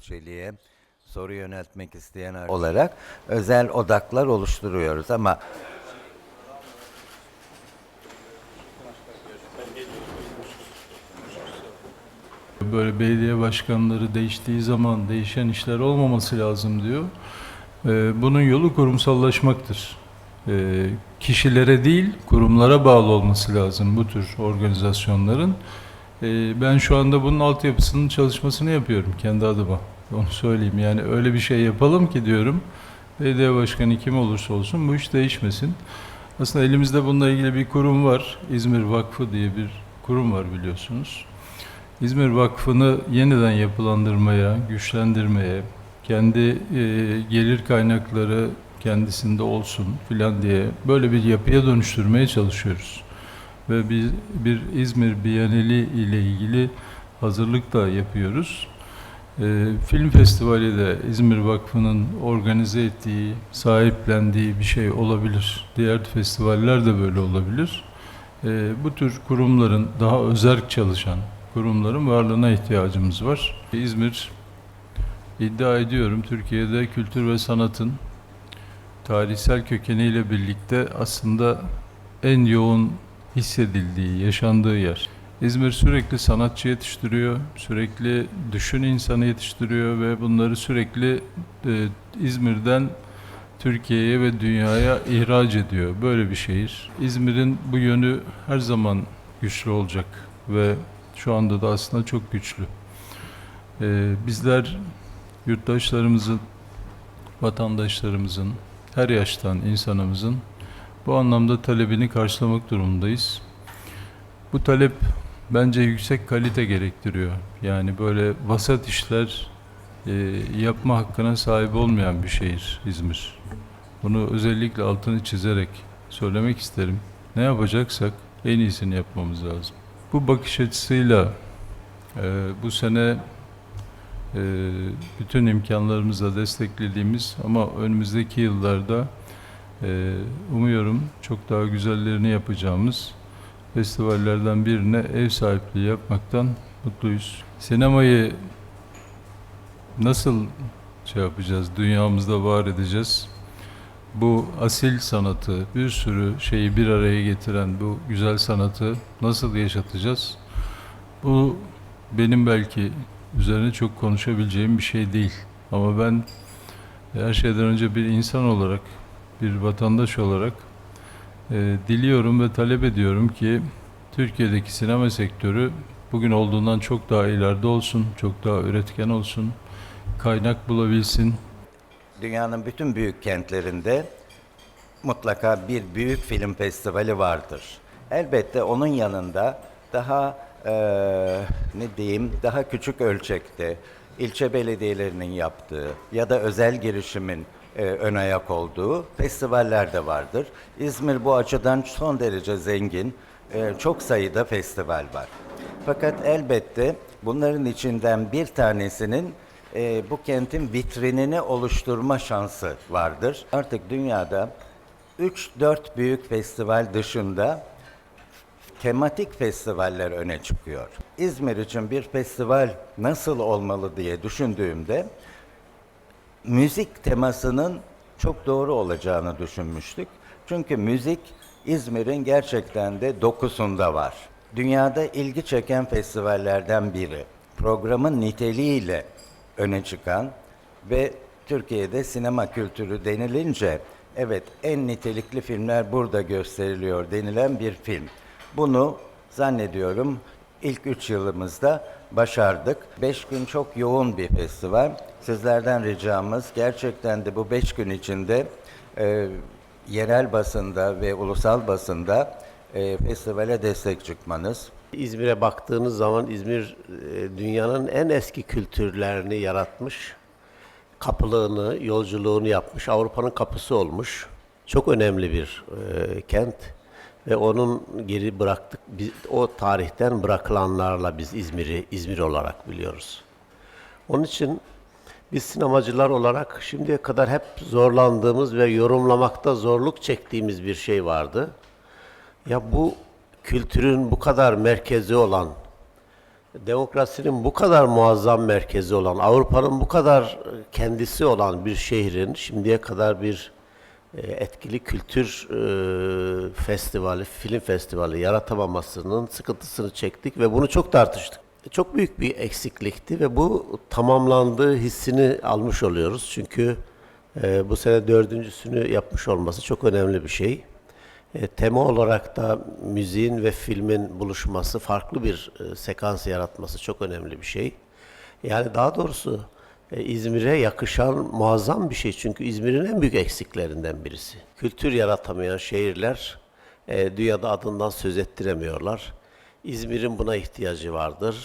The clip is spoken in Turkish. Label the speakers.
Speaker 1: Çelik'e soru yöneltmek isteyen olarak özel odaklar oluşturuyoruz ama
Speaker 2: Böyle belediye başkanları değiştiği zaman değişen işler olmaması lazım diyor. Ee, bunun yolu kurumsallaşmaktır. Ee, kişilere değil, kurumlara bağlı olması lazım bu tür organizasyonların. Ee, ben şu anda bunun altyapısının çalışmasını yapıyorum kendi adıma. Onu söyleyeyim. Yani öyle bir şey yapalım ki diyorum. Belediye başkanı kim olursa olsun bu iş değişmesin. Aslında elimizde bununla ilgili bir kurum var. İzmir Vakfı diye bir kurum var biliyorsunuz. İzmir Vakfı'nı yeniden yapılandırmaya, güçlendirmeye, kendi e, gelir kaynakları kendisinde olsun filan diye böyle bir yapıya dönüştürmeye çalışıyoruz. Ve bir, bir İzmir Biyaneli ile ilgili hazırlık da yapıyoruz. E, film festivali de İzmir Vakfı'nın organize ettiği, sahiplendiği bir şey olabilir. Diğer festivaller de böyle olabilir. E, bu tür kurumların daha özerk çalışan, kurumların varlığına ihtiyacımız var. İzmir iddia ediyorum Türkiye'de kültür ve sanatın tarihsel kökeniyle birlikte aslında en yoğun hissedildiği, yaşandığı yer. İzmir sürekli sanatçı yetiştiriyor, sürekli düşün insanı yetiştiriyor ve bunları sürekli e, İzmir'den Türkiye'ye ve dünyaya ihraç ediyor. Böyle bir şehir. İzmir'in bu yönü her zaman güçlü olacak ve şu anda da aslında çok güçlü. Ee, bizler yurttaşlarımızın, vatandaşlarımızın, her yaştan insanımızın bu anlamda talebini karşılamak durumundayız. Bu talep bence yüksek kalite gerektiriyor. Yani böyle vasat işler e, yapma hakkına sahip olmayan bir şehir İzmir. Bunu özellikle altını çizerek söylemek isterim. Ne yapacaksak en iyisini yapmamız lazım. Bu bakış açısıyla e, bu sene e, bütün imkanlarımızla desteklediğimiz ama önümüzdeki yıllarda e, umuyorum çok daha güzellerini yapacağımız festivallerden birine ev sahipliği yapmaktan mutluyuz. Sinemayı nasıl şey yapacağız, dünyamızda var edeceğiz? Bu asil sanatı, bir sürü şeyi bir araya getiren bu güzel sanatı nasıl yaşatacağız? Bu benim belki üzerine çok konuşabileceğim bir şey değil. Ama ben her şeyden önce bir insan olarak, bir vatandaş olarak e, diliyorum ve talep ediyorum ki Türkiye'deki sinema sektörü bugün olduğundan çok daha ileride olsun, çok daha üretken olsun, kaynak bulabilsin,
Speaker 1: dünyanın bütün büyük kentlerinde mutlaka bir büyük film festivali vardır. Elbette onun yanında daha eee, ne diyeyim daha küçük ölçekte ilçe belediyelerinin yaptığı ya da özel girişimin eee, ön ayak olduğu festivaller de vardır. İzmir bu açıdan son derece zengin. Eee, çok sayıda festival var. Fakat elbette bunların içinden bir tanesinin e, bu kentin vitrinini oluşturma şansı vardır. Artık dünyada 3-4 büyük festival dışında tematik festivaller öne çıkıyor. İzmir için bir festival nasıl olmalı diye düşündüğümde müzik temasının çok doğru olacağını düşünmüştük. Çünkü müzik İzmir'in gerçekten de dokusunda var. Dünyada ilgi çeken festivallerden biri. Programın niteliğiyle öne çıkan ve Türkiye'de sinema kültürü denilince evet en nitelikli filmler burada gösteriliyor denilen bir film. Bunu zannediyorum ilk üç yılımızda başardık. Beş gün çok yoğun bir festival. Sizlerden ricamız gerçekten de bu beş gün içinde e, yerel basında ve ulusal basında e, festivale destek çıkmanız.
Speaker 3: İzmir'e baktığınız zaman İzmir e, dünyanın en eski kültürlerini yaratmış. Kapılığını, yolculuğunu yapmış. Avrupa'nın kapısı olmuş. Çok önemli bir e, kent ve onun geri bıraktık biz, o tarihten bırakılanlarla biz İzmir'i İzmir olarak biliyoruz. Onun için biz sinemacılar olarak şimdiye kadar hep zorlandığımız ve yorumlamakta zorluk çektiğimiz bir şey vardı. Ya bu kültürün bu kadar merkezi olan Demokrasinin bu kadar muazzam merkezi olan, Avrupa'nın bu kadar kendisi olan bir şehrin şimdiye kadar bir etkili kültür e, festivali, film festivali yaratamamasının sıkıntısını çektik ve bunu çok tartıştık. Çok büyük bir eksiklikti ve bu tamamlandığı hissini almış oluyoruz. Çünkü e, bu sene dördüncüsünü yapmış olması çok önemli bir şey. E, tema olarak da müziğin ve filmin buluşması, farklı bir e, sekans yaratması çok önemli bir şey. Yani daha doğrusu e, İzmir'e yakışan muazzam bir şey. Çünkü İzmir'in en büyük eksiklerinden birisi. Kültür yaratamayan şehirler e, dünyada adından söz ettiremiyorlar. İzmir'in buna ihtiyacı vardır.